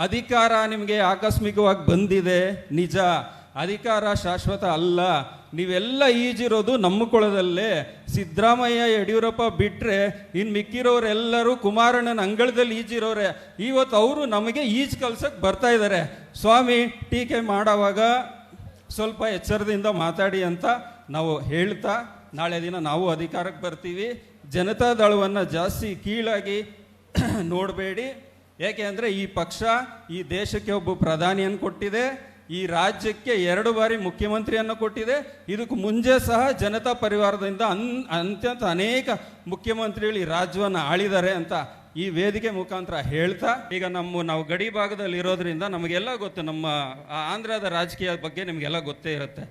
ಅಧಿಕಾರ ನಿಮಗೆ ಆಕಸ್ಮಿಕವಾಗಿ ಬಂದಿದೆ, ನಿಜ. ಅಧಿಕಾರ ಶಾಶ್ವತ ಅಲ್ಲ. ನೀವೆಲ್ಲ ಈಜಿರೋದು ನಮ್ಮ ಕೊಳದಲ್ಲೇ ಸಿದ್ದರಾಮಯ್ಯ, ಯಡಿಯೂರಪ್ಪ ಬಿಟ್ಟರೆ ಇನ್ನು ಮಿಕ್ಕಿರೋರೆಲ್ಲರೂ ಕುಮಾರಣ್ಣನ ಅಂಗಳದಲ್ಲಿ ಈಜಿರೋರೆ. ಇವತ್ತು ಅವರು ನಮಗೆ ಈಜು ಕಲ್ಸಕ್ಕೆ ಬರ್ತಾ ಇದ್ದಾರೆ ಸ್ವಾಮಿ, ಟೀಕೆ ಮಾಡೋವಾಗ ಸ್ವಲ್ಪ ಎಚ್ಚರದಿಂದ ಮಾತಾಡಿ ಅಂತ ನಾವು ಹೇಳ್ತಾ, ನಾಳೆ ದಿನ ನಾವು ಅಧಿಕಾರಕ್ಕೆ ಬರ್ತೀವಿ. ಜನತಾದಳವನ್ನು ಜಾಸ್ತಿ ಕೀಳಾಗಿ ನೋಡಬೇಡಿ. ಏಕೆ ಅಂದರೆ ಈ ಪಕ್ಷ ಈ ದೇಶಕ್ಕೆ ಒಬ್ಬ ಪ್ರಧಾನಿಯನ್ನು ಕೊಟ್ಟಿದೆ, ಈ ರಾಜ್ಯಕ್ಕೆ ಎರಡು ಬಾರಿ ಮುಖ್ಯಮಂತ್ರಿಯನ್ನು ಕೊಟ್ಟಿದೆ, ಇದಕ್ಕೆ ಮುಂಚೆ ಸಹ ಜನತಾ ಪರಿವಾರದಿಂದ ಅನ್, ಅತ್ಯಂತ ಅನೇಕ ಮುಖ್ಯಮಂತ್ರಿಗಳು ಈ ರಾಜ್ಯವನ್ನು ಆಳಿದ್ದಾರೆ ಅಂತ ಈ ವೇದಿಕೆ ಮುಖಾಂತರ ಹೇಳ್ತಾ, ಈಗ ನಮ್ಮ ನಾವು ಗಡಿ ಭಾಗದಲ್ಲಿ ಇರೋದ್ರಿಂದ ನಮಗೆಲ್ಲ ಗೊತ್ತು, ನಮ್ಮ ಆಂಧ್ರದ ರಾಜಕೀಯ ಬಗ್ಗೆ ನಿಮಗೆಲ್ಲ ಗೊತ್ತೇ ಇರುತ್ತೆ.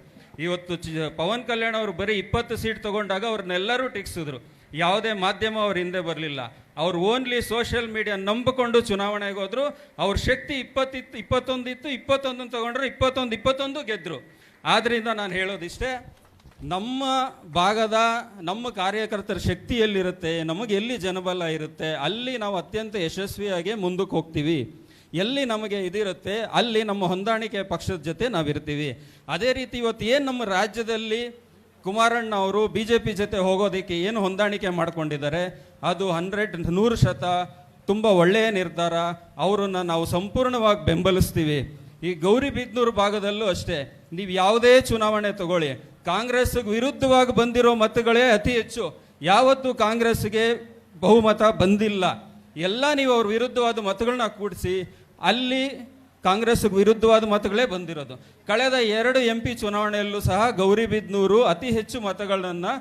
ಇವತ್ತು ಪವನ್ ಕಲ್ಯಾಣ್ ಅವರು ಬರೀ ಇಪ್ಪತ್ತು ಸೀಟ್ ತಗೊಂಡಾಗ ಅವ್ರನ್ನೆಲ್ಲರೂ ಟೀಕ್ಸಿದ್ರು. ಯಾವುದೇ ಮಾಧ್ಯಮ ಅವ್ರ ಹಿಂದೆ ಬರಲಿಲ್ಲ. ಅವ್ರು ಓನ್ಲಿ ಸೋಷಿಯಲ್ ಮೀಡಿಯಾ ನಂಬಿಕೊಂಡು ಚುನಾವಣೆಗೆ ಹೋದ್ರು, ಅವ್ರ ಶಕ್ತಿ ಇಪ್ಪತ್ತಿತ್ತು ಇಪ್ಪತ್ತೊಂದು ಇತ್ತು ಇಪ್ಪತ್ತೊಂದನ್ನು ತಗೊಂಡ್ರು, ಇಪ್ಪತ್ತೊಂದು ಇಪ್ಪತ್ತೊಂದು ಗೆದ್ದರು ಆದ್ದರಿಂದ ನಾನು ಹೇಳೋದಿಷ್ಟೇ, ನಮ್ಮ ಭಾಗದ, ನಮ್ಮ ಕಾರ್ಯಕರ್ತರ ಶಕ್ತಿ ಎಲ್ಲಿರುತ್ತೆ, ನಮಗೆ ಎಲ್ಲಿ ಜನಬಲ ಇರುತ್ತೆ, ಅಲ್ಲಿ ನಾವು ಅತ್ಯಂತ ಯಶಸ್ವಿಯಾಗಿ ಮುಂದಕ್ಕೆ ಹೋಗ್ತೀವಿ. ಎಲ್ಲಿ ನಮಗೆ ಇದಿರುತ್ತೆ, ಅಲ್ಲಿ ನಮ್ಮ ಹೊಂದಾಣಿಕೆ ಪಕ್ಷದ ಜೊತೆ ನಾವಿರ್ತೀವಿ. ಅದೇ ರೀತಿ ಇವತ್ತು ಏನು ನಮ್ಮ ರಾಜ್ಯದಲ್ಲಿ ಕುಮಾರಣ್ಣ ಅವರು ಬಿ ಜೆ ಪಿ ಜೊತೆ ಹೋಗೋದಕ್ಕೆ ಏನು ಹೊಂದಾಣಿಕೆ ಮಾಡ್ಕೊಂಡಿದ್ದಾರೆ, ಅದು ಹಂಡ್ರೆಡ್ ನೂರು ಶತ ತುಂಬ ಒಳ್ಳೆಯ ನಿರ್ಧಾರ, ಅವರನ್ನು ನಾವು ಸಂಪೂರ್ಣವಾಗಿ ಬೆಂಬಲಿಸ್ತೀವಿ. ಈ ಗೌರಿಬಿದ್ನೂರು ಭಾಗದಲ್ಲೂ ಅಷ್ಟೇ, ನೀವು ಯಾವುದೇ ಚುನಾವಣೆ ತಗೊಳ್ಳಿ. ಕಾಂಗ್ರೆಸ್ಗೆ ವಿರುದ್ಧವಾಗಿ ಬಂದಿರೋ ಮತಗಳೇ ಅತಿ ಹೆಚ್ಚು. ಯಾವತ್ತೂ ಕಾಂಗ್ರೆಸ್ಗೆ ಬಹುಮತ ಬಂದಿಲ್ಲ. ಎಲ್ಲ ನೀವು ಅವ್ರ ವಿರುದ್ಧವಾದ ಮತಗಳನ್ನ ಕೂಡಿಸಿ, ಅಲ್ಲಿ ಕಾಂಗ್ರೆಸ್ಗೆ ವಿರುದ್ಧವಾದ ಮತಗಳೇ ಬಂದಿರೋದು. ಕಳೆದ ಎರಡು ಎಂ ಪಿ ಚುನಾವಣೆಯಲ್ಲೂ ಸಹ ಗೌರಿಬಿದ್ನೂರು ಅತಿ ಹೆಚ್ಚು ಮತಗಳನ್ನು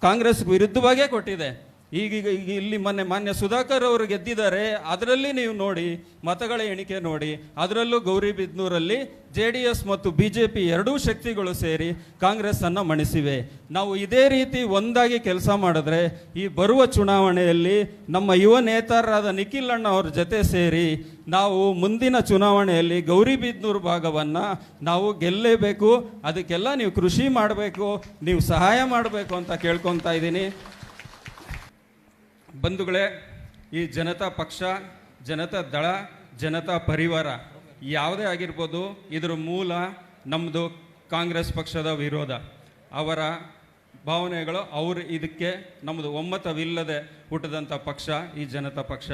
ಕಾಂಗ್ರೆಸ್ಗೆ ವಿರುದ್ಧವಾಗೇ ಕೊಟ್ಟಿದೆ. ಈಗ ಈಗ ಈಗ ಇಲ್ಲಿ ಮೊನ್ನೆ ಮಾನ್ಯ ಸುಧಾಕರ್ ಅವರು ಗೆದ್ದಿದ್ದಾರೆ. ಅದರಲ್ಲಿ ನೀವು ನೋಡಿ ಮತಗಳ ಎಣಿಕೆ ನೋಡಿ. ಅದರಲ್ಲೂ ಗೌರಿಬಿದ್ನೂರಲ್ಲಿ ಜೆ ಡಿ ಎಸ್ ಮತ್ತು ಬಿ ಜೆ ಪಿ ಎರಡೂ ಶಕ್ತಿಗಳು ಸೇರಿ ಕಾಂಗ್ರೆಸ್ಸನ್ನು ಮಣಿಸಿವೆ. ನಾವು ಇದೇ ರೀತಿ ಒಂದಾಗಿ ಕೆಲಸ ಮಾಡಿದ್ರೆ ಈ ಬರುವ ಚುನಾವಣೆಯಲ್ಲಿ ನಮ್ಮ ಯುವ ನೇತಾರರಾದ ನಿಖಿಲ್ ಅಣ್ಣ ಅವ್ರ ಜೊತೆ ಸೇರಿ ನಾವು ಮುಂದಿನ ಚುನಾವಣೆಯಲ್ಲಿ ಗೌರಿಬಿದ್ನೂರು ಭಾಗವನ್ನು ನಾವು ಗೆಲ್ಲೇಬೇಕು. ಅದಕ್ಕೆಲ್ಲ ನೀವು ಕೃಷಿ ಮಾಡಬೇಕು, ನೀವು ಸಹಾಯ ಮಾಡಬೇಕು ಅಂತ ಕೇಳ್ಕೊತಾ ಇದ್ದೀನಿ. ಬಂಧುಗಳೇ, ಈ ಜನತಾ ಪಕ್ಷ, ಜನತಾ ದಳ, ಜನತಾ ಪರಿವಾರ ಯಾವುದೇ ಆಗಿರ್ಬೋದು, ಇದರ ಮೂಲ ನಮ್ಮದು ಕಾಂಗ್ರೆಸ್ ಪಕ್ಷದ ವಿರೋಧ. ಅವರ ಭಾವನೆಗಳು, ಅವರು ಇದಕ್ಕೆ ನಮ್ಮದು ಒಮ್ಮತವಿಲ್ಲದೆ ಹುಟ್ಟಿದಂಥ ಪಕ್ಷ, ಈ ಜನತಾ ಪಕ್ಷ.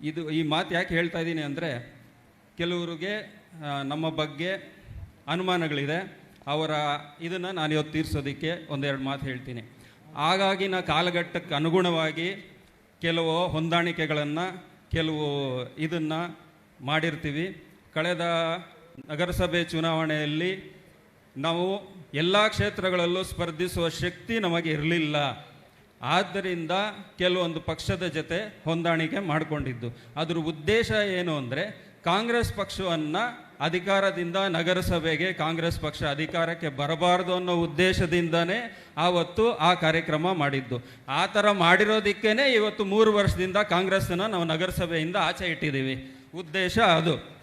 ಇದು ಈ ಮಾತು ಯಾಕೆ ಹೇಳ್ತಾ ಇದ್ದೀನಿ ಅಂದರೆ, ಕೆಲವರಿಗೆ ನಮ್ಮ ಬಗ್ಗೆ ಅನುಮಾನಗಳಿದೆ. ಅವರ ಇದನ್ನು ನಾನು ಇವತ್ತು ತೀರಿಸೋದಕ್ಕೆ ಒಂದೆರಡು ಮಾತು ಹೇಳ್ತೀನಿ. ಆಗಾಗಿನ ಕಾಲಘಟ್ಟಕ್ಕೆ ಅನುಗುಣವಾಗಿ ಕೆಲವು ಹೊಂದಾಣಿಕೆಗಳನ್ನು, ಕೆಲವು ಇದನ್ನು ಮಾಡಿರ್ತೀವಿ. ಕಳೆದ ನಗರಸಭೆ ಚುನಾವಣೆಯಲ್ಲಿ ನಾವು ಎಲ್ಲ ಕ್ಷೇತ್ರಗಳಲ್ಲೂ ಸ್ಪರ್ಧಿಸುವ ಶಕ್ತಿ ನಮಗೆ ಇರಲಿಲ್ಲ. ಆದ್ದರಿಂದ ಕೆಲವೊಂದು ಪಕ್ಷದ ಜೊತೆ ಹೊಂದಾಣಿಕೆ ಮಾಡಿಕೊಂಡಿದ್ದು. ಅದರ ಉದ್ದೇಶ ಏನು ಅಂದರೆ, ಕಾಂಗ್ರೆಸ್ ಪಕ್ಷವನ್ನು ಅಧಿಕಾರದಿಂದ ನಗರಸಭೆಗೆ ಕಾಂಗ್ರೆಸ್ ಪಕ್ಷ ಅಧಿಕಾರಕ್ಕೆ ಬರಬಾರದು ಅನ್ನೋ ಉದ್ದೇಶದಿಂದನೇ ಆವತ್ತು ಆ ಕಾರ್ಯಕ್ರಮ ಮಾಡಿದ್ದು. ಆ ಥರ ಮಾಡಿರೋದಕ್ಕೇ ಇವತ್ತು ಮೂರು ವರ್ಷದಿಂದ ಕಾಂಗ್ರೆಸ್ಸನ್ನು ನಾವು ನಗರಸಭೆಯಿಂದ ಆಚೆ ಇಟ್ಟಿದ್ದೀವಿ. ಉದ್ದೇಶ ಅದು.